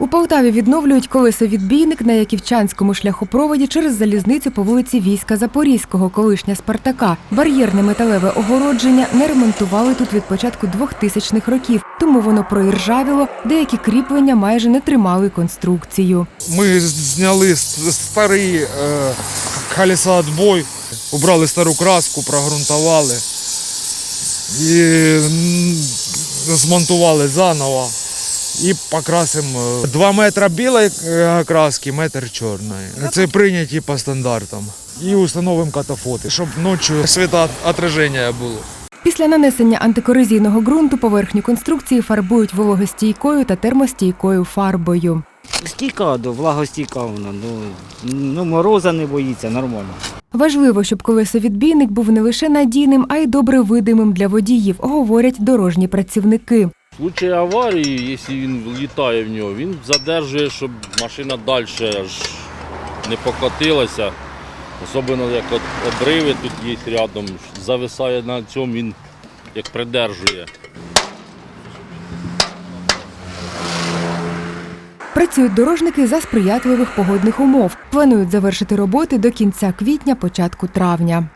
У Полтаві відновлюють колесовідбійник на Яківчанському шляхопроводі через залізницю по вулиці Війська Запорізького, колишня Спартака. Бар'єрне металеве огородження не ремонтували тут від початку 2000-х років, тому воно проіржавіло, деякі кріплення майже не тримали конструкцію. Ми зняли старий е, колесоотбой, убрали стару краску, прогрунтували і змонтували заново. І покрасимо 2 метри білої е, краски, метр чорної. Це прийняті по стандартам. І установимо катафоти, щоб ночі світоотраження було. Після нанесення антикорозійного ґрунту поверхню конструкції фарбують вологостійкою та термостійкою фарбою. Стійка, до влагостійка вона. Ну, ну мороза не боїться, нормально. Важливо, щоб колесовідбійник був не лише надійним, а й добре видимим для водіїв, говорять дорожні працівники. В случае аварії, якщо він влітає в нього, він задержує, щоб машина далі аж не покотилася. Особливо як от обриви тут є рядом, зависає на цьому, він як придержує. Працюють дорожники за сприятливих погодних умов. Планують завершити роботи до кінця квітня, початку травня.